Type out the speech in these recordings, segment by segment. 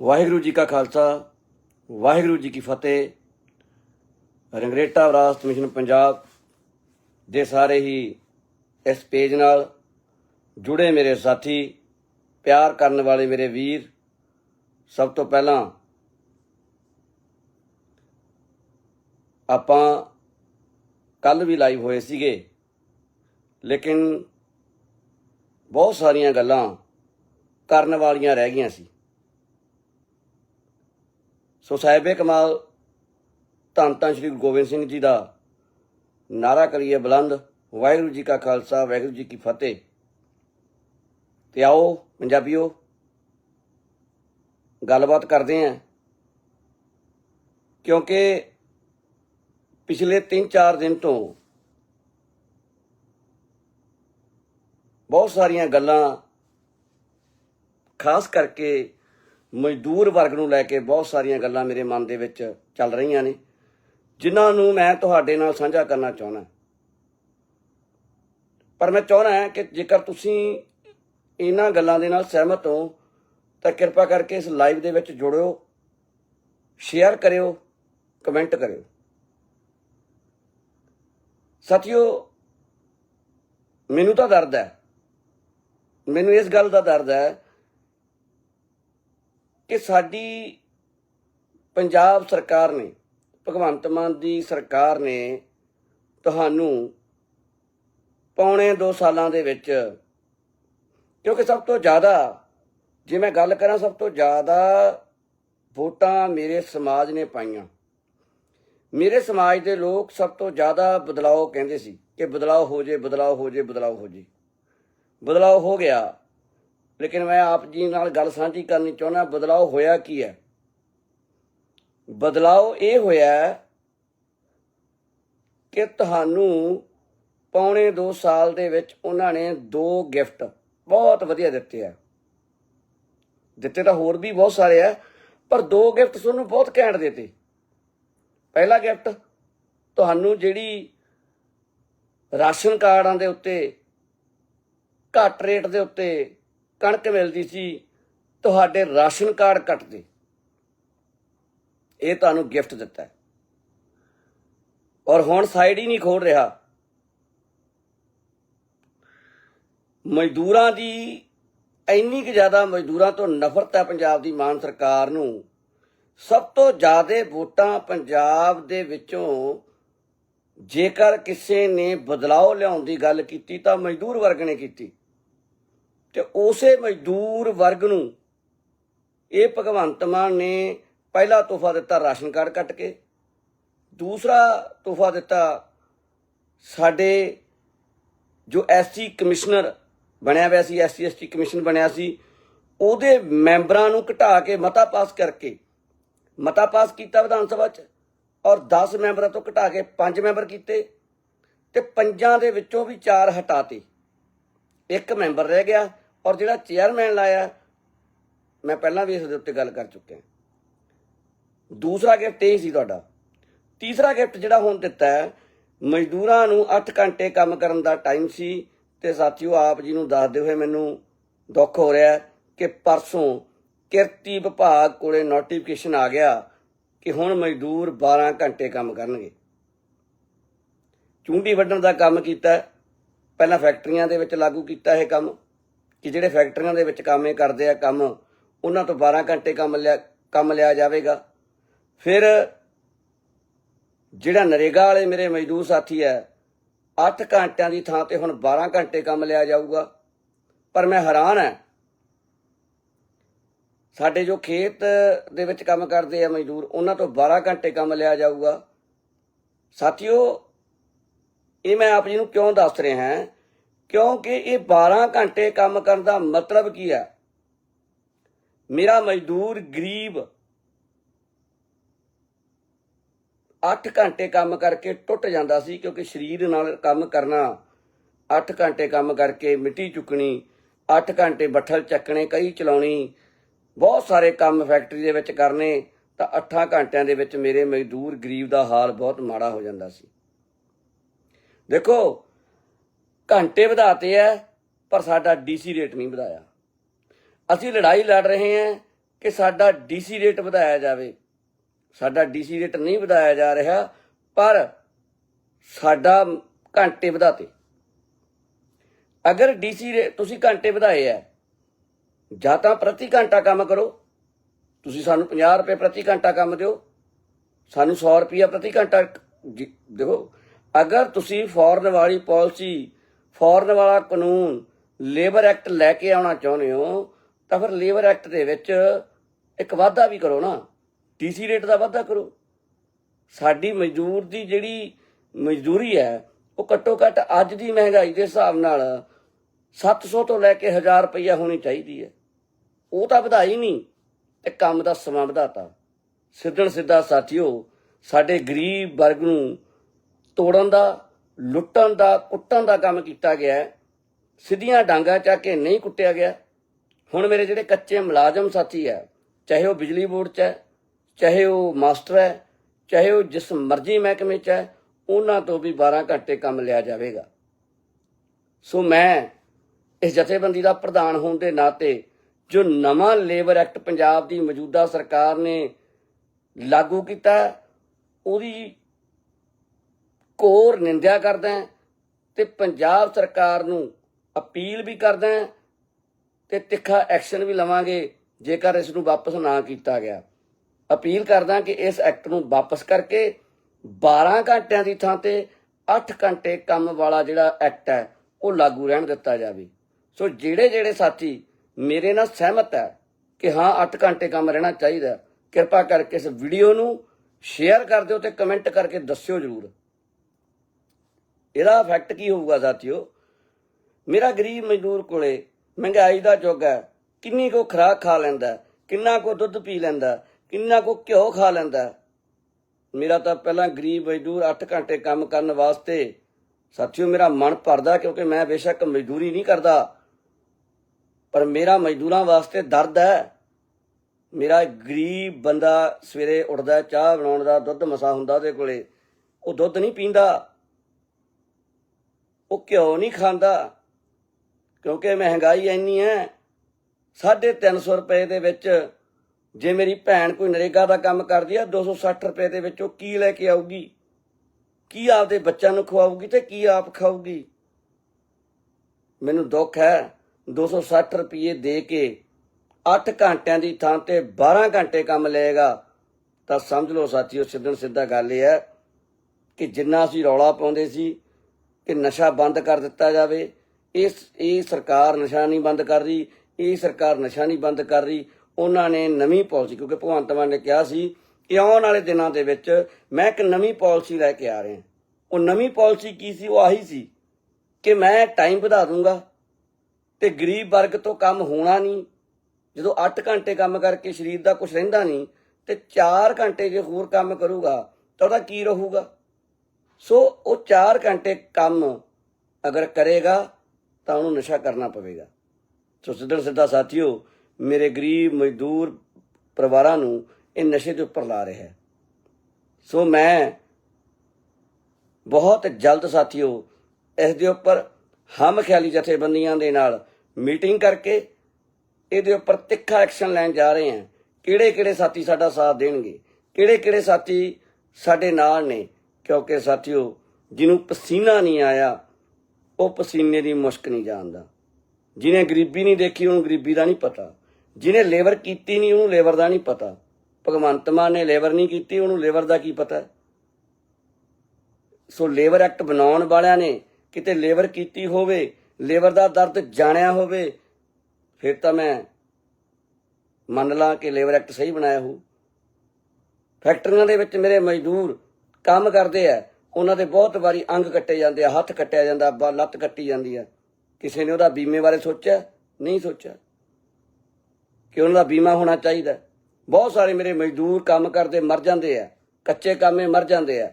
ਵਾਹਿਗੁਰੂ ਜੀ ਕਾ ਖਾਲਸਾ, ਵਾਹਿਗੁਰੂ ਜੀ ਕੀ ਫਤਿਹ। ਰੰਗਰੇਟਾ ਵਿਰਾਸਤ ਮਿਸ਼ਨ ਪੰਜਾਬ ਦੇ ਸਾਰੇ ਹੀ ਇਸ ਪੇਜ ਨਾਲ ਜੁੜੇ ਮੇਰੇ ਸਾਥੀ, ਪਿਆਰ ਕਰਨ ਵਾਲੇ ਮੇਰੇ ਵੀਰ। ਸਭ ਤੋਂ ਪਹਿਲਾਂ ਆਪਾਂ ਕੱਲ ਵੀ ਲਾਈਵ ਹੋਏ ਸੀਗੇ, ਲੇਕਿਨ ਬਹੁਤ ਸਾਰੀਆਂ ਗੱਲਾਂ ਕਰਨ ਵਾਲੀਆਂ ਰਹਿ ਗਈਆਂ ਸੀ। ਸੋ ਸਾਹਿਬੇ ਕਮਾਲ, ਧੰਨ ਧੰਨ ਸ਼੍ਰੀ ਗੁਰੂ ਗੋਬਿੰਦ ਸਿੰਘ ਜੀ ਦਾ ਨਾਰਾ ਕਰੀਏ ਬੁਲੰਦ। ਵਾਹਿਗੁਰੂ ਜੀ ਕਾ ਖਾਲਸਾ, ਵਾਹਿਗੁਰੂ ਜੀ ਕੀ ਫਤਿਹ। ਤੇ ਆਓ ਪੰਜਾਬੀਓ, ਗੱਲਬਾਤ ਕਰਦੇ ਆਂ ਕਿਉਂਕਿ ਪਿਛਲੇ 3-4 ਦਿਨ ਤੋਂ ਬਹੁਤ ਸਾਰੀਆਂ ਗੱਲਾਂ, ਖਾਸ ਕਰਕੇ ਮਜ਼ਦੂਰ ਵਰਗ ਨੂੰ ਲੈ ਕੇ ਬਹੁਤ ਸਾਰੀਆਂ ਗੱਲਾਂ ਮੇਰੇ ਮਨ ਦੇ ਵਿੱਚ ਚੱਲ ਰਹੀਆਂ ਨੇ, ਜਿਨ੍ਹਾਂ ਨੂੰ ਮੈਂ ਤੁਹਾਡੇ ਨਾਲ ਸਾਂਝਾ ਕਰਨਾ ਚਾਹੁੰਦਾ। ਪਰ ਮੈਂ ਚਾਹੁੰਦਾ ਕਿ ਜੇਕਰ ਤੁਸੀਂ ਇਹਨਾਂ ਗੱਲਾਂ ਦੇ ਨਾਲ ਸਹਿਮਤ ਹੋ, ਤਾਂ ਕਿਰਪਾ ਕਰਕੇ ਇਸ ਲਾਈਵ ਦੇ ਵਿੱਚ ਜੁੜਿਓ, ਸ਼ੇਅਰ ਕਰਿਓ, ਕਮੈਂਟ ਕਰਿਓ। ਸਾਥੀਓ, ਮੈਨੂੰ ਤਾਂ ਦਰਦ ਹੈ। ਮੈਨੂੰ ਇਸ ਗੱਲ ਦਾ ਦਰਦ ਹੈ ਕਿ ਸਾਡੀ ਪੰਜਾਬ ਸਰਕਾਰ ਨੇ, ਭਗਵੰਤ ਮਾਨ ਦੀ ਸਰਕਾਰ ਨੇ ਤੁਹਾਨੂੰ ਪੌਣੇ 2 ਸਾਲਾਂ ਦੇ ਵਿੱਚ ਕਿਉਂਕਿ ਸਭ ਤੋਂ ਜ਼ਿਆਦਾ, ਜੇ ਮੈਂ ਗੱਲ ਕਰਾਂ ਸਭ ਤੋਂ ਜ਼ਿਆਦਾ ਵੋਟਾਂ ਮੇਰੇ ਸਮਾਜ ਨੇ ਪਾਈਆਂ। ਮੇਰੇ ਸਮਾਜ ਦੇ ਲੋਕ ਸਭ ਤੋਂ ਜ਼ਿਆਦਾ ਬਦਲਾਅ ਕਹਿੰਦੇ ਸੀ ਕਿ ਬਦਲਾਅ ਹੋ ਜੇ ਬਦਲਾਅ ਹੋ ਜੇ ਬਦਲਾਅ ਹੋ ਜੇ। ਬਦਲਾਅ ਹੋ ਗਿਆ। ਲੇਕਿਨ ਮੈਂ ਆਪ ਜੀ ਨਾਲ ਗੱਲ ਸਾਂਝੀ ਕਰਨੀ ਚਾਹੁੰਦਾ ਬਦਲਾਅ ਹੋਇਆ ਕੀ ਹੈ? ਬਦਲਾਅ ਇਹ ਹੋਇਆ ਕਿ ਤੁਹਾਨੂੰ ਪੌਣੇ 2 ਸਾਲ ਦੇ ਵਿੱਚ ਉਹਨਾਂ ਨੇ ਦੋ ਗਿਫਟ ਬਹੁਤ ਵਧੀਆ ਦਿੱਤੇ ਆ। ਦਿੱਤੇ ਤਾਂ ਹੋਰ ਵੀ ਬਹੁਤ ਸਾਰੇ ਆ, ਪਰ ਦੋ ਗਿਫਟ ਤੁਹਾਨੂੰ ਬਹੁਤ ਘੈਂਟ ਦਿੱਤੇ। ਪਹਿਲਾ ਗਿਫਟ, ਤੁਹਾਨੂੰ ਜਿਹੜੀ ਰਾਸ਼ਨ ਕਾਰਡਾਂ ਦੇ ਉੱਤੇ ਘੱਟ ਰੇਟ ਦੇ ਉੱਤੇ ਕਣਕ ਮਿਲਦੀ ਸੀ, ਤੁਹਾਡੇ ਰਾਸ਼ਨ ਕਾਰਡ ਕੱਟਦੇ। ਇਹ ਤੁਹਾਨੂੰ ਗਿਫਟ ਦਿੱਤਾ ਹੈ। ਔਰ ਹੁਣ ਸਾਈਡ ਹੀ ਨਹੀਂ ਖੋਲ ਰਿਹਾ। ਮਜ਼ਦੂਰਾਂ ਦੀ ਇੰਨੀ ਕਿ ਜ਼ਿਆਦਾ ਮਜ਼ਦੂਰਾਂ ਤੋਂ ਨਫ਼ਰਤ ਹੈ ਪੰਜਾਬ ਦੀ ਮਾਨ ਸਰਕਾਰ ਨੂੰ। ਸਭ ਤੋਂ ਜ਼ਿਆਦਾ ਵੋਟਾਂ ਪੰਜਾਬ ਦੇ ਵਿੱਚੋਂ ਜੇਕਰ ਕਿਸੇ ਨੇ ਬਦਲਾਅ ਲਿਆਉਣ ਦੀ ਗੱਲ ਕੀਤੀ ਤਾਂ ਮਜ਼ਦੂਰ ਵਰਗ ਨੇ ਕੀਤੀ। ਤੇ ਉਸੇ ਮਜ਼ਦੂਰ ਵਰਗ ਨੂੰ ਇਹ ਭਗਵੰਤ ਮਾਨ ਨੇ ਪਹਿਲਾ ਤੋਹਫਾ ਦਿੱਤਾ ਰਾਸ਼ਨ ਕਾਰਡ ਕੱਟ ਕੇ। ਦੂਸਰਾ ਤੋਹਫਾ ਦਿੱਤਾ ਸਾਡੇ ਜੋ ਐਸਸੀ ਕਮਿਸ਼ਨਰ ਬਣਿਆ ਹੋਇਆ ਸੀ ਐਸਸੀ ਐਸਟੀ ਕਮਿਸ਼ਨ ਬਣਿਆ ਸੀ, ਉਹਦੇ ਮੈਂਬਰਾਂ ਨੂੰ ਘਟਾ ਕੇ ਮਤਾ ਪਾਸ ਕਰਕੇ, ਮਤਾ ਪਾਸ ਕੀਤਾ ਵਿਧਾਨ ਸਭਾ 'ਚ ਔਰ 10 ਮੈਂਬਰਾਂ ਤੋਂ ਘਟਾ ਕੇ 5 ਮੈਂਬਰ ਕੀਤੇ ਤੇ ਪੰਜਾਂ ਦੇ ਵਿੱਚੋਂ ਵੀ 4 ਹਟਾਤੇ। ਇੱਕ ਮੈਂਬਰ ਰਹਿ ਗਿਆ ਔਰ ਜਿਹੜਾ ਚੇਅਰਮੈਨ ਲਾਇਆ, ਮੈਂ ਪਹਿਲਾਂ ਵੀ ਇਸ ਦੇ ਉੱਤੇ ਗੱਲ ਕਰ ਚੁੱਕਿਆ। ਦੂਸਰਾ ਗਿਫਟ ਇਹ ਸੀ ਤੁਹਾਡਾ। ਤੀਸਰਾ ਗਿਫਟ ਜਿਹੜਾ ਹੁਣ ਦਿੱਤਾ ਹੈ, ਮਜ਼ਦੂਰਾਂ ਨੂੰ 8 ਘੰਟੇ ਕੰਮ ਕਰਨ ਦਾ ਟਾਈਮ ਸੀ ਤੇ ਸਾਥੀਓ ਆਪ ਜੀ ਨੂੰ ਦੱਸਦੇ ਹੋਏ ਮੈਨੂੰ ਦੁੱਖ ਹੋ ਰਿਹਾ ਕਿ ਪਰਸੋਂ ਕਿਰਤੀ ਵਿਭਾਗ ਕੋਲੇ ਨੋਟੀਫਿਕੇਸ਼ਨ ਆ ਗਿਆ ਕਿ ਹੁਣ ਮਜ਼ਦੂਰ 12 ਘੰਟੇ ਕੰਮ ਕਰਨਗੇ। ਚੁੰਡੀ ਵੱਢਣ ਦਾ ਕੰਮ ਕੀਤਾ ਪਹਿਲਾਂ ਫੈਕਟਰੀਆਂ ਦੇ ਵਿੱਚ ਲਾਗੂ ਕੀਤਾ ਇਹ ਕੰਮ। ਕਿ ਜਿਹੜੇ ਫੈਕਟਰੀਆਂ ਦੇ ਵਿੱਚ ਕੰਮ ਕਰਦੇ ਆ ਕੰਮ, ਉਹਨਾਂ ਤੋਂ 12 ਘੰਟੇ ਕੰਮ ਲਿਆ ਕੰਮ ਲਿਆ ਜਾਵੇਗਾ। ਫਿਰ ਜਿਹੜਾ ਨਰੇਗਾ ਵਾਲੇ ਮੇਰੇ ਮਜ਼ਦੂਰ ਸਾਥੀ ਹੈ 8 ਘੰਟਿਆਂ ਦੀ ਥਾਂ ਤੇ ਹੁਣ 12 ਘੰਟੇ ਕੰਮ ਲਿਆ ਜਾਊਗਾ। ਪਰ ਮੈਂ ਹੈਰਾਨ ਹਾਂ। ਸਾਡੇ ਜੋ ਖੇਤ ਦੇ ਵਿੱਚ ਕੰਮ ਕਰਦੇ ਆ ਮਜ਼ਦੂਰ, ਉਹਨਾਂ ਤੋਂ 12 ਘੰਟੇ ਕੰਮ ਲਿਆ ਜਾਊਗਾ। ਸਾਥੀਓ, ਇਹ ਮੈਂ ਆਪ ਜੀ ਨੂੰ ਕਿਉਂ ਦੱਸ ਰਿਹਾ ਹਾਂ ਕਿਉਂਕਿ ਇਹ 12 ਘੰਟੇ ਕੰਮ ਕਰਨ ਦਾ ਮਤਲਬ ਕੀ ਹੈ? ਮੇਰਾ ਮਜ਼ਦੂਰ ਗਰੀਬ 8 ਘੰਟੇ ਕੰਮ ਕਰਕੇ ਟੁੱਟ ਜਾਂਦਾ ਸੀ ਕਿਉਂਕਿ ਸਰੀਰ ਨਾਲ ਕੰਮ ਕਰਨਾ। 8 ਘੰਟੇ ਕੰਮ ਕਰਕੇ ਮਿੱਟੀ ਚੁੱਕਣੀ 8 ਘੰਟੇ ਬੱਠਲ ਚੱਕਣੇ ਕਈ ਚਲਾਉਣੀ। ਬਹੁਤ ਸਾਰੇ ਕੰਮ ਫੈਕਟਰੀ ਦੇ ਵਿੱਚ ਕਰਨੇ, ਤਾਂ 8 ਘੰਟਿਆਂ ਦੇ ਵਿੱਚ ਮੇਰੇ ਮਜ਼ਦੂਰ ਗਰੀਬ ਦਾ ਹਾਲ ਬਹੁਤ ਮਾੜਾ ਹੋ ਜਾਂਦਾ ਸੀ। ਦੇਖੋ ਘੰਟੇ ਵਧਾਤੇ ਐ, ਪਰ ਸਾਡਾ ਡੀਸੀ ਰੇਟ ਨਹੀਂ ਵਧਾਇਆ। ਅਸੀਂ ਲੜਾਈ ਲੜ ਰਹੇ ਹਾਂ ਕਿ ਸਾਡਾ ਡੀਸੀ ਰੇਟ ਵਧਾਇਆ ਜਾਵੇ। ਸਾਡਾ ਡੀਸੀ ਰੇਟ ਨਹੀਂ ਵਧਾਇਆ ਜਾ ਰਿਹਾ, ਪਰ ਸਾਡਾ ਘੰਟੇ ਵਧਾਤੇ। ਅਗਰ ਡੀਸੀ ਤੁਸੀਂ ਘੰਟੇ ਵਧਾਏ ਆ ਜਾਂ ਤਾਂ ਪ੍ਰਤੀ ਘੰਟਾ ਕੰਮ ਕਰੋ। ਤੁਸੀਂ ਸਾਨੂੰ 50 ਰੁਪਏ ਪ੍ਰਤੀ ਘੰਟਾ ਕੰਮ ਦਿਓ। ਸਾਨੂੰ 100 ਰੁਪਿਆ ਪ੍ਰਤੀ ਘੰਟਾ ਜੀ- ਦੇਖੋ, ਅਗਰ ਤੁਸੀਂ ਫੋਰਨ ਵਾਲੀ ਪਾਲਿਸੀ ਫੋਰਨ ਵਾਲਾ ਕਾਨੂੰਨ ਲੇਬਰ ਐਕਟ ਲੈ ਕੇ ਆਉਣਾ ਚਾਹੁੰਦੇ ਹੋ, ਤਾਂ ਫਿਰ ਲੇਬਰ ਐਕਟ ਦੇ ਵਿੱਚ ਇੱਕ ਵਾਧਾ ਵੀ ਕਰੋ ਨਾ। ਡੀਸੀ ਰੇਟ ਦਾ ਵਾਧਾ ਕਰੋ। ਸਾਡੀ ਮਜ਼ਦੂਰ ਦੀ ਜਿਹੜੀ ਮਜ਼ਦੂਰੀ ਹੈ, ਉਹ ਘੱਟੋ ਘੱਟ ਅੱਜ ਦੀ ਮਹਿੰਗਾਈ ਦੇ ਹਿਸਾਬ ਨਾਲ 700 ਤੋਂ ਲੈ ਕੇ 1000 ਰੁਪਈਆ ਹੋਣੀ ਚਾਹੀਦੀ ਹੈ। ਉਹ ਤਾਂ ਵਧਾਈ ਨਹੀਂ, ਤੇ ਕੰਮ ਦਾ ਸਮਾਂ ਵਧਾਤਾ। ਸਿੱਧਣ ਸਿੱਧਾ ਸਾਥੀਓ, ਸਾਡੇ ਗਰੀਬ ਵਰਗ ਨੂੰ ਤੋੜਨ ਦਾ ਲੁੱਟਣ ਦਾ, ਕੁੱਟਣ ਦਾ ਕੰਮ ਕੀਤਾ ਗਿਆ ਸਿੱਧੀਆਂ ਡਾਂਗਾ ਚੱਕ ਕੇ ਨਹੀਂ ਕੁੱਟਿਆ ਗਿਆ। ਹੁਣ ਮੇਰੇ ਜਿਹੜੇ ਕੱਚੇ ਮੁਲਾਜ਼ਮ ਸਾਥੀ ਹੈ, ਚਾਹੇ ਉਹ ਬਿਜਲੀ ਬੋਰਡ 'ਚ ਹੈ, ਚਾਹੇ ਉਹ ਮਾਸਟਰ ਹੈ, ਚਾਹੇ ਉਹ ਜਿਸ ਮਰਜ਼ੀ ਮਹਿਕਮੇ 'ਚ ਹੈ, ਉਹਨਾਂ ਤੋਂ ਵੀ 12 ਘੰਟੇ ਕੰਮ ਲਿਆ ਜਾਵੇਗਾ। ਸੋ ਮੈਂ ਇਸ ਜਥੇਬੰਦੀ ਦਾ ਪ੍ਰਧਾਨ ਹੋਣ ਦੇ ਨਾਤੇ ਜੋ ਨਵਾਂ ਲੇਬਰ ਐਕਟ ਪੰਜਾਬ ਦੀ ਮੌਜੂਦਾ ਸਰਕਾਰ ਨੇ ਲਾਗੂ ਕੀਤਾ ਉਹਦੀ ਘੋਰ ਨਿੰਦਿਆ ਕਰਦਾ ਹਾਂ ਤੇ ਪੰਜਾਬ ਸਰਕਾਰ ਨੂੰ ਅਪੀਲ ਵੀ ਕਰਦਾ ਹਾਂ ਤੇ ਤਿੱਖਾ ਐਕਸ਼ਨ ਵੀ ਲਵਾਂਗੇ ਜੇਕਰ ਇਸ ਨੂੰ ਵਾਪਸ ਨਾ ਕੀਤਾ ਗਿਆ। ਅਪੀਲ ਕਰਦਾ ਕਿ ਇਸ ਐਕਟ ਨੂੰ ਵਾਪਸ ਕਰਕੇ 12 ਘੰਟਿਆਂ ਦੀ ਥਾਂ ਤੇ 8 ਘੰਟੇ ਕੰਮ ਵਾਲਾ ਜਿਹੜਾ ਐਕਟ ਹੈ, ਉਹ ਲਾਗੂ ਰਹਿਣ ਦਿੱਤਾ ਜਾਵੇ। ਸੋ ਜਿਹੜੇ ਜਿਹੜੇ ਸਾਥੀ ਮੇਰੇ ਨਾਲ ਸਹਿਮਤ ਹੈ ਕਿ ਹਾਂ 8 ਘੰਟੇ ਕੰਮ ਰਹਿਣਾ ਚਾਹੀਦਾ ਕਿਰਪਾ ਕਰਕੇ ਇਸ ਵੀਡੀਓ ਨੂੰ ਸ਼ੇਅਰ ਕਰ ਦਿਓ ਤੇ ਕਮੈਂਟ ਕਰਕੇ ਦੱਸਿਓ ਜਰੂਰ। ਇਹਦਾ ਇਫੈਕਟ ਕੀ ਹੋਊਗਾ ਸਾਥੀਓ? ਮੇਰਾ ਗਰੀਬ ਮਜ਼ਦੂਰ ਕੋਲੇ ਮਹਿੰਗਾਈ ਦਾ ਯੁੱਗ ਹੈ। ਕਿੰਨੀ ਕੋ ਖਰਾਕ ਖਾ ਲੈਂਦਾ ਕਿੰਨਾ ਕੋ ਦੁੱਧ ਪੀ ਲੈਂਦਾ ਕਿੰਨਾ ਕੋ ਘਿਓ ਖਾ ਲੈਂਦਾ ਮੇਰਾ ਤਾਂ ਪਹਿਲਾਂ ਗਰੀਬ ਮਜ਼ਦੂਰ 8 ਘੰਟੇ ਕੰਮ ਕਰਨ ਵਾਸਤੇ ਸਾਥੀਓ ਮੇਰਾ ਮਨ ਭਰਦਾ ਕਿਉਂਕਿ ਮੈਂ ਬੇਸ਼ੱਕ ਮਜ਼ਦੂਰੀ ਨਹੀਂ ਕਰਦਾ। ਪਰ ਮੇਰਾ ਮਜ਼ਦੂਰਾਂ ਵਾਸਤੇ ਦਰਦ ਹੈ। ਮੇਰਾ ਗਰੀਬ ਬੰਦਾ ਸਵੇਰੇ ਉੱਠਦਾ ਚਾਹ ਬਣਾਉਣ ਦਾ ਦੁੱਧ ਮਸਾ ਹੁੰਦਾ ਉਹਦੇ ਕੋਲੇ, ਉਹ ਦੁੱਧ ਨਹੀਂ ਪੀਂਦਾ। ਉਹ ਘਿਓ ਨਹੀਂ ਖਾਂਦਾ, ਕਿਉਂਕਿ ਮਹਿੰਗਾਈ ਇੰਨੀ ਹੈ। 350 ਰੁਪਏ ਦੇ ਵਿੱਚ ਜੇ ਮੇਰੀ ਭੈਣ ਕੋਈ ਨਰੇਗਾ ਦਾ ਕੰਮ ਕਰਦੀ ਆ 260 ਰੁਪਏ ਦੇ ਵਿੱਚ ਉਹ ਕੀ ਲੈ ਕੇ ਆਊਗੀ? ਕੀ ਆਪਦੇ ਬੱਚਿਆਂ ਨੂੰ ਖਵਾਊਗੀ ਤੇ ਕੀ ਆਪ ਖਾਊਗੀ? ਮੈਨੂੰ ਦੁੱਖ ਹੈ 260 ਰੁਪਏ ਦੇ ਕੇ 8 ਘੰਟਿਆਂ ਦੀ ਥਾਂ ਤੇ 12 ਘੰਟੇ ਕੰਮ ਲਏਗਾ, ਤਾਂ ਸਮਝ ਲਓ ਸਾਥੀਓ, ਸਿੱਧਣ ਸਿੱਧਾ ਗੱਲ ਇਹ ਹੈ ਕਿ ਜਿੰਨਾ ਅਸੀਂ ਰੌਲਾ ਪਾਉਂਦੇ ਸੀ ਕਿ ਨਸ਼ਾ ਬੰਦ ਕਰ ਦਿੱਤਾ ਜਾਵੇ। ਇਸ, ਇਹ ਸਰਕਾਰ ਨਸ਼ਾ ਨਹੀਂ ਬੰਦ ਕਰ ਰਹੀ, ਇਹ ਸਰਕਾਰ ਨਸ਼ਾ ਨਹੀਂ ਬੰਦ ਕਰ ਰਹੀ। ਉਹਨਾਂ ਨੇ ਨਵੀਂ ਪਾਲਿਸੀ, ਕਿਉਂਕਿ ਭਗਵੰਤ ਮਾਨ ਨੇ ਕਿਹਾ ਸੀ ਕਿ ਆਉਣ ਵਾਲੇ ਦਿਨਾਂ ਦੇ ਵਿੱਚ ਮੈਂ ਇੱਕ ਨਵੀਂ ਪਾਲਿਸੀ ਲੈ ਕੇ ਆ ਰਿਹਾ। ਉਹ ਨਵੀਂ ਪਾਲਿਸੀ ਕੀ ਸੀ? ਉਹ ਆਹੀ ਸੀ ਕਿ ਮੈਂ ਟਾਈਮ ਵਧਾ ਦੂੰਗਾ ਤੇ ਗਰੀਬ ਵਰਗ ਤੋਂ ਕੰਮ ਹੋਣਾ ਨਹੀਂ। ਜਦੋਂ 8 ਘੰਟੇ ਕੰਮ ਕਰਕੇ ਸਰੀਰ ਦਾ ਕੁਝ ਰਹਿੰਦਾ ਨਹੀਂ, ਤੇ 4 ਘੰਟੇ ਜੇ ਹੋਰ ਕੰਮ ਕਰੂਗਾ, ਤਾਂ ਉਹਦਾ ਕੀ ਰਹੂਗਾ? ਸੋ ਉਹ 4 ਘੰਟੇ ਕੰਮ ਅਗਰ ਕਰੇਗਾ ਤਾਂ ਉਹਨੂੰ ਨਸ਼ਾ ਕਰਨਾ ਪਵੇਗਾ। ਸੋ ਸਿੱਧਾ ਸਿੱਧਾ ਸਾਥੀਓ, ਮੇਰੇ ਗਰੀਬ ਮਜ਼ਦੂਰ ਪਰਿਵਾਰਾਂ ਨੂੰ ਇਹ ਨਸ਼ੇ ਦੇ ਉੱਪਰ ਲਾ ਰਿਹਾ ਹੈ। ਸੋ ਮੈਂ ਬਹੁਤ ਜਲਦ ਸਾਥੀਓ, ਇਸ ਦੇ ਉੱਪਰ ਹਮ ਖਿਆਲੀ ਜਥੇਬੰਦੀਆਂ ਦੇ ਨਾਲ ਮੀਟਿੰਗ ਕਰਕੇ ਇਹਦੇ ਉੱਪਰ ਤਿੱਖਾ ਐਕਸ਼ਨ ਲੈਣ ਜਾ ਰਹੇ ਹਾਂ। ਕਿਹੜੇ ਕਿਹੜੇ ਸਾਥੀ ਸਾਡਾ ਸਾਥ ਦੇਣਗੇ? ਕਿਹੜੇ ਕਿਹੜੇ ਸਾਥੀ ਸਾਡੇ ਨਾਲ ਨੇ? ਕਿਉਂਕਿ ਸਾਥੀਓ, ਜਿਹਨੂੰ ਪਸੀਨਾ ਨਹੀਂ ਆਇਆ, ਉਹ ਪਸੀਨੇ ਦੀ ਮੁਸ਼ਕ ਨਹੀਂ ਜਾਣਦਾ। ਜਿਹਨੇ ਗਰੀਬੀ ਨਹੀਂ ਦੇਖੀ, ਉਹਨੂੰ ਗਰੀਬੀ ਦਾ ਨਹੀਂ ਪਤਾ। ਜਿਹਨੇ ਲੇਬਰ ਕੀਤੀ ਨਹੀਂ, ਉਹਨੂੰ ਲੇਬਰ ਦਾ ਨਹੀਂ ਪਤਾ। ਭਗਵੰਤ ਮਾਨ ਨੇ ਲੇਬਰ ਨਹੀਂ ਕੀਤੀ, ਉਹਨੂੰ ਲੇਬਰ ਦਾ ਕੀ ਪਤਾ? ਸੋ ਲੇਬਰ ਐਕਟ ਬਣਾਉਣ ਵਾਲਿਆਂ ਨੇ ਕਿਤੇ ਲੇਬਰ ਕੀਤੀ ਹੋਵੇ, ਲੇਬਰ ਦਾ ਦਰਦ ਜਾਣਿਆ ਹੋਵੇ, ਫਿਰ ਤਾਂ ਮੈਂ ਮੰਨ ਲਾਂ ਕਿ ਲੇਬਰ ਐਕਟ ਸਹੀ ਬਣਾਇਆ ਹੋ ਫੈਕਟਰੀਆਂ ਦੇ ਵਿੱਚ ਮੇਰੇ ਮਜ਼ਦੂਰ ਕੰਮ ਕਰਦੇ ਆ, ਉਹਨਾਂ ਦੇ ਬਹੁਤ ਵਾਰੀ ਅੰਗ ਕੱਟੇ ਜਾਂਦੇ ਆ, ਹੱਥ ਕੱਟਿਆ ਜਾਂਦਾ, ਬ- ਲੱਤ ਕੱਟੀ ਜਾਂਦੀ ਆ। ਕਿਸੇ ਨੇ ਉਹਦਾ ਬੀਮੇ ਬਾਰੇ ਸੋਚਿਆ? ਨਹੀਂ ਸੋਚਿਆ। ਕਿ ਉਹਨਾਂ ਦਾ ਬੀਮਾ ਹੋਣਾ ਚਾਹੀਦਾ। ਬਹੁਤ ਸਾਰੇ ਮੇਰੇ ਮਜ਼ਦੂਰ ਕੰਮ ਕਰਦੇ, ਮਰ ਜਾਂਦੇ ਆ। ਕੱਚੇ ਕੰਮੇ ਮਰ ਜਾਂਦੇ ਆ।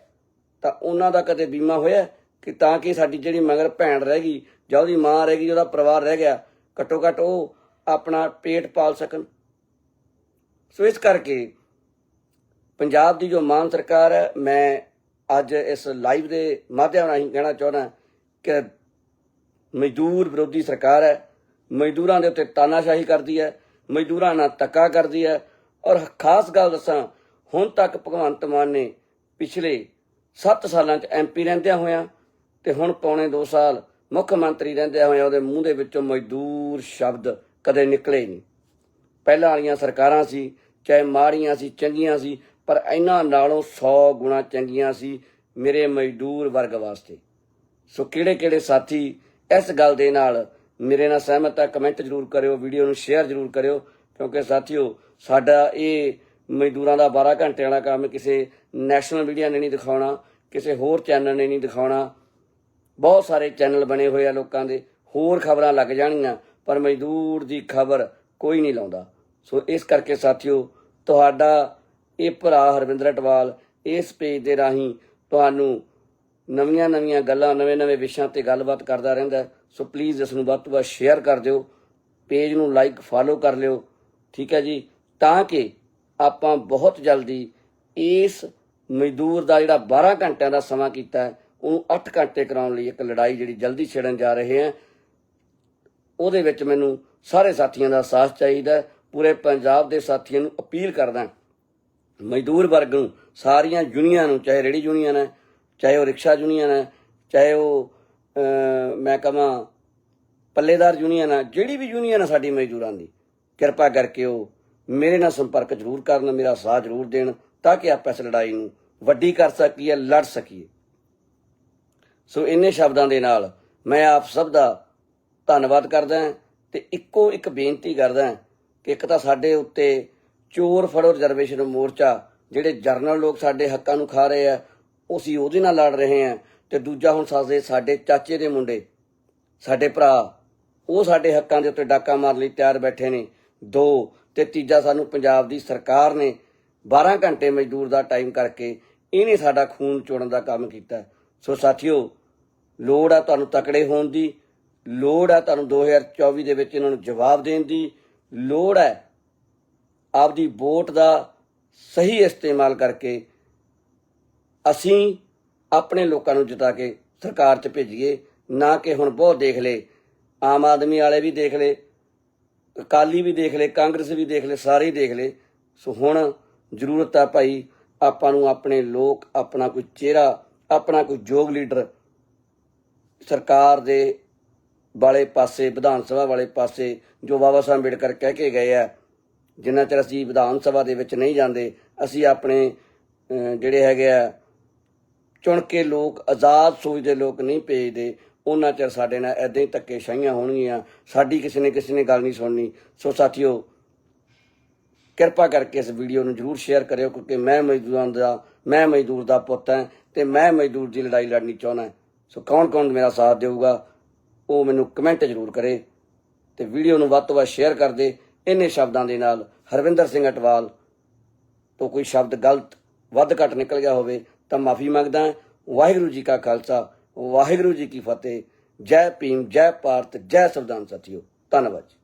ਤਾਂ ਉਹਨਾਂ ਦਾ ਕਦੇ ਬੀਮਾ ਹੋਇਆ? ਕਿ ਤਾਂ ਕਿ ਸਾਡੀ ਜਿਹੜੀ ਮਗਰ ਭੈਣ ਰਹਿ ਗਈ, ਜਾਂ ਉਹਦੀ ਮਾਂ ਰਹਿ ਗਈ, ਉਹਦਾ ਪਰਿਵਾਰ ਰਹਿ ਗਿਆ, ਘੱਟੋ ਘੱਟ ਉਹ ਆਪਣਾ ਪੇਟ ਪਾਲ ਸਕਣ। ਸੋ ਇਸ ਕਰਕੇ ਪੰਜਾਬ ਦੀ ਜੋ ਮਾਨ ਸਰਕਾਰ ਹੈ, ਮੈਂ ਅੱਜ ਇਸ ਲਾਈਵ ਦੇ ਮਾਧਿਅਮ ਰਾਹੀਂ ਕਹਿਣਾ ਚਾਹੁੰਦਾ ਕਿ ਮਜ਼ਦੂਰ ਵਿਰੋਧੀ ਸਰਕਾਰ ਹੈ, ਮਜ਼ਦੂਰਾਂ ਦੇ ਉੱਤੇ ਤਾਨਾਸ਼ਾਹੀ ਕਰਦੀ ਹੈ, ਮਜ਼ਦੂਰਾਂ ਨਾਲ ਧੱਕਾ ਕਰਦੀ ਹੈ ਔਰ ਖਾਸ ਗੱਲ ਦੱਸਾਂ, ਹੁਣ ਤੱਕ ਭਗਵੰਤ ਮਾਨ ਨੇ ਪਿਛਲੇ 7 ਸਾਲਾਂ 'ਚ ਐਮਪੀ ਰਹਿੰਦਿਆਂ ਹੋਇਆਂ ਤੇ ਹੁਣ ਪੌਣੇ 2 ਸਾਲ ਮੁੱਖ ਮੰਤਰੀ ਰਹਿੰਦਿਆਂ ਹੋਇਆਂ ਉਹਦੇ ਮੂੰਹ ਦੇ ਵਿੱਚੋਂ ਮਜ਼ਦੂਰ ਸ਼ਬਦ ਕਦੇ ਨਿਕਲੇ ਨਹੀਂ। ਪਹਿਲਾਂ ਵਾਲੀਆਂ ਸਰਕਾਰਾਂ ਸੀ, ਚਾਹੇ ਮਾੜੀਆਂ ਸੀ, ਚੰਗੀਆਂ ਸੀ ਪਰ ਇਹਨਾਂ ਨਾਲੋਂ 100 ਗੁਣਾ ਚੰਗੀਆਂ ਸੀ ਮੇਰੇ ਮਜ਼ਦੂਰ ਵਰਗ ਵਾਸਤੇ। ਸੋ ਕਿਹੜੇ ਕਿਹੜੇ ਸਾਥੀ ਇਸ ਗੱਲ ਦੇ ਨਾਲ ਮੇਰੇ ਨਾਲ ਸਹਿਮਤ ਹੈ ਕਮੈਂਟ ਜ਼ਰੂਰ ਕਰਿਓ ਵੀਡੀਓ ਨੂੰ ਸ਼ੇਅਰ ਜ਼ਰੂਰ ਕਰਿਓ, ਕਿਉਂਕਿ ਸਾਥੀਓ ਸਾਡਾ ਇਹ ਮਜ਼ਦੂਰਾਂ ਦਾ 12 ਘੰਟੇ ਵਾਲਾ ਕੰਮ ਕਿਸੇ ਨੈਸ਼ਨਲ ਮੀਡੀਆ ਨੇ ਨਹੀਂ ਦਿਖਾਉਣਾ, ਕਿਸੇ ਹੋਰ ਚੈਨਲ ਨੇ ਨਹੀਂ ਦਿਖਾਉਣਾ। ਬਹੁਤ ਸਾਰੇ ਚੈਨਲ ਬਣੇ ਹੋਏ ਆ ਲੋਕਾਂ ਦੇ, ਹੋਰ ਖਬਰਾਂ ਲੱਗ ਜਾਣਗੀਆਂ, ਪਰ ਮਜ਼ਦੂਰ ਦੀ ਖਬਰ ਕੋਈ ਨਹੀਂ ਲਾਉਂਦਾ। ਸੋ ਇਸ ਕਰਕੇ ਸਾਥੀਓ ਤੁਹਾਡਾ ਇਹ ਭਰਾ ਹਰਵਿੰਦਰ ਅਟਵਾਲ ਇਸ ਪੇਜ ਦੇ ਰਾਹੀਂ ਤੁਹਾਨੂੰ ਨਵੀਆਂ ਨਵੀਆਂ ਗੱਲਾਂ, ਨਵੇਂ ਨਵੇਂ ਵਿਸ਼ਿਆਂ ਤੇ ਗੱਲਬਾਤ ਕਰਦਾ ਰਹਿੰਦਾ ਸੋ ਪਲੀਜ਼ ਇਸ ਨੂੰ ਵੱਧ ਤੋਂ ਵੱਧ ਸ਼ੇਅਰ ਕਰ ਦਿਓ। ਪੇਜ ਨੂੰ ਲਾਈਕ ਫਾਲੋ ਕਰ ਲਿਓ। ਠੀਕ ਹੈ ਜੀ? ਤਾਂ ਕਿ ਆਪਾਂ ਬਹੁਤ ਜਲਦੀ ਇਸ ਮਜ਼ਦੂਰ ਦਾ ਜਿਹੜਾ 12 ਘੰਟਿਆਂ ਦਾ ਸਮਾਂ ਕੀਤਾ ਹੈ, ਉਹਨੂੰ 8 ਘੰਟੇ ਕਰਾਉਣ ਲਈ ਇੱਕ ਲੜਾਈ ਜਿਹੜੀ ਜਲਦੀ ਛੇੜਨ ਜਾ ਰਹੇ ਹਾਂ, ਉਹਦੇ ਵਿੱਚ ਮੈਨੂੰ ਸਾਰੇ ਸਾਥੀਆਂ ਦਾ ਸਾਥ ਚਾਹੀਦਾ ਪੂਰੇ ਪੰਜਾਬ ਦੇ ਸਾਥੀਆਂ ਨੂੰ ਅਪੀਲ ਕਰਦਾ ਮਜ਼ਦੂਰ ਵਰਗ ਨੂੰ, ਸਾਰੀਆਂ ਯੂਨੀਅਨਾਂ ਨੂੰ, ਚਾਹੇ ਰੇੜੀ ਯੂਨੀਅਨ ਹੈ, ਚਾਹੇ ਉਹ ਰਿਕਸ਼ਾ ਯੂਨੀਅਨ ਹੈ, ਚਾਹੇ ਉਹ ਮੈਂ ਕਹਾਂ ਪੱਲੇਦਾਰ ਯੂਨੀਅਨ ਹੈ, ਜਿਹੜੀ ਵੀ ਯੂਨੀਅਨ ਹੈ ਸਾਡੀ ਮਜ਼ਦੂਰਾਂ ਦੀ, ਕਿਰਪਾ ਕਰਕੇ ਉਹ ਮੇਰੇ ਨਾਲ ਸੰਪਰਕ ਜ਼ਰੂਰ ਕਰਨ, ਮੇਰਾ ਸਾਥ ਜ਼ਰੂਰ ਦੇਣ, ਤਾਂ ਕਿ ਆਪਾਂ ਇਸ ਲੜਾਈ ਨੂੰ ਵੱਡੀ ਕਰ ਸਕੀਏ, ਲੜ ਸਕੀਏ। ਸੋ ਇੰਨੇ ਸ਼ਬਦਾਂ ਦੇ ਨਾਲ ਮੈਂ ਆਪ ਸਭ ਦਾ ਧੰਨਵਾਦ ਕਰਦਾ ਹਾਂ ਤੇ ਇੱਕੋ ਇੱਕ ਬੇਨਤੀ ਕਰਦਾ ਕਿ ਇੱਕ ਤਾਂ ਸਾਡੇ ਉੱਤੇ ਚੋਰ ਫੜੋ ਰਿਜ਼ਰਵੇਸ਼ਨ ਮੋਰਚਾ, ਜਿਹੜੇ ਜਰਨਲ ਲੋਕ ਸਾਡੇ ਹੱਕਾਂ ਨੂੰ ਖਾ ਰਹੇ ਆ, ਉਹ ਅਸੀਂ ਉਹਦੇ ਨਾਲ ਲੜ ਰਹੇ ਆ। ਤੇ ਦੂਜਾ ਹੁਣ ਸਾਡੇ ਸਾਡੇ ਚਾਚੇ ਦੇ ਮੁੰਡੇ, ਸਾਡੇ ਭਰਾ, ਉਹ ਸਾਡੇ ਹੱਕਾਂ ਦੇ ਉੱਤੇ ਡਾਕਾ ਮਾਰਨ ਲਈ ਤਿਆਰ ਬੈਠੇ ਨੇ। ਦੋ, ਤੇ ਤੀਜਾ ਸਾਨੂੰ ਪੰਜਾਬ ਦੀ ਸਰਕਾਰ ਨੇ 12 ਘੰਟੇ ਮਜ਼ਦੂਰ ਦਾ ਟਾਈਮ ਕਰਕੇ ਇਹਨੇ ਸਾਡਾ ਖੂਨ ਚੋੜਨ ਦਾ ਕੰਮ ਕੀਤਾ। ਸੋ ਸਾਥੀਓ, ਲੋੜ ਆ ਤੁਹਾਨੂੰ ਤਕੜੇ ਹੋਣ ਦੀ, ਲੋੜ ਆ ਤੁਹਾਨੂੰ 2024 ਦੇ ਵਿੱਚ ਇਹਨਾਂ ਨੂੰ ਜਵਾਬ ਦੇਣ ਦੀ, ਲੋੜ ਹੈ ਆਪਦੀ ਵੋਟ ਦਾ ਸਹੀ ਇਸਤੇਮਾਲ ਕਰਕੇ ਅਸੀਂ ਆਪਣੇ ਲੋਕਾਂ ਨੂੰ ਜਿਤਾ ਕੇ ਸਰਕਾਰ 'ਚ ਭੇਜੀਏ, ਨਾ ਕਿ ਹੁਣ ਬਹੁਤ ਦੇਖ ਲਏ, ਆਮ ਆਦਮੀ ਵਾਲੇ ਵੀ ਦੇਖ ਲਏ, ਅਕਾਲੀ ਵੀ ਦੇਖ ਲਏ, ਕਾਂਗਰਸ ਵੀ ਦੇਖ ਲਏ, ਸਾਰੇ ਹੀ ਦੇਖ ਲਏ। ਸੋ ਹੁਣ ਜ਼ਰੂਰਤ ਆ ਭਾਈ, ਆਪਾਂ ਨੂੰ ਆਪਣੇ ਲੋਕ, ਆਪਣਾ ਕੋਈ ਚਿਹਰਾ, ਆਪਣਾ ਕੋਈ ਯੋਗ ਲੀਡਰ ਸਰਕਾਰ ਦੇ ਵਾਲੇ ਪਾਸੇ, ਵਿਧਾਨ ਸਭਾ ਵਾਲੇ ਪਾਸੇ, ਜੋ ਬਾਬਾ ਸਾਹਿਬ ਅੰਬੇਡਕਰ ਕਹਿ ਕੇ ਗਏ ਆ ਜਿੰਨਾ ਚਿਰ ਅਸੀਂ ਵਿਧਾਨ ਸਭਾ ਦੇ ਵਿੱਚ ਨਹੀਂ ਜਾਂਦੇ, ਅਸੀਂ ਆਪਣੇ ਜਿਹੜੇ ਹੈਗੇ ਆ, ਚੁਣ ਕੇ ਲੋਕ, ਆਜ਼ਾਦ ਸੋਚਦੇ ਲੋਕ ਨਹੀਂ ਭੇਜਦੇ, ਉਹਨਾਂ ਚਿਰ ਸਾਡੇ ਨਾਲ ਐਦਾਂ ਹੀ ਧੱਕੇ ਸ਼ਾਹੀਆਂ ਹੋਣਗੀਆਂ। ਸਾਡੀ ਕਿਸੇ ਨੇ ਕਿਸੇ ਨੇ ਗੱਲ ਨਹੀਂ ਸੁਣਨੀ। ਸੋ ਸਾਥੀਓ, ਕਿਰਪਾ ਕਰਕੇ ਇਸ ਵੀਡੀਓ ਨੂੰ ਜਰੂਰ ਸ਼ੇਅਰ ਕਰਿਓ, ਕਿਉਂਕਿ ਮੈਂ ਮਜ਼ਦੂਰਾਂ ਦਾ, ਮੈਂ ਮਜ਼ਦੂਰ ਦਾ ਪੁੱਤ ਹਾਂ ਤੇ ਮੈਂ ਮਜ਼ਦੂਰ ਦੀ ਲੜਾਈ ਲੜਨੀ ਚਾਹੁੰਦਾ ਸੋ ਕੌਣ ਕੌਣ ਮੇਰਾ ਸਾਥ ਦੇਊਗਾ, ਉਹ ਮੈਨੂੰ ਕਮੈਂਟ ਜਰੂਰ ਕਰੇ ਤੇ ਵੀਡੀਓ ਨੂੰ ਵੱਧ ਤੋਂ ਵੱਧ ਸ਼ੇਅਰ ਕਰ ਦੇ। ਇਹਨੇ ਸ਼ਬਦਾਂ ਦੇ ਨਾਲ ਹਰਵਿੰਦਰ ਸਿੰਘ ਅਟਵਾਲ ਤੋਂ ਕੋਈ ਸ਼ਬਦ ਗਲਤ, ਵੱਧ ਘੱਟ ਨਿਕਲ ਗਿਆ ਹੋਵੇ ਤਾਂ ਮਾਫੀ ਮੰਗਦਾ ਹਾਂ। ਵਾਹਿਗੁਰੂ ਜੀ ਕਾ ਖਾਲਸਾ, ਵਾਹਿਗੁਰੂ ਜੀ ਕੀ ਫਤਿਹ। ਜੈ ਭੀਮ, ਜੈ ਭਾਰਤ, ਜੈ ਸੰਵਿਧਾਨ ਸਾਥੀਓ, ਧੰਨਵਾਦ ਜੀ।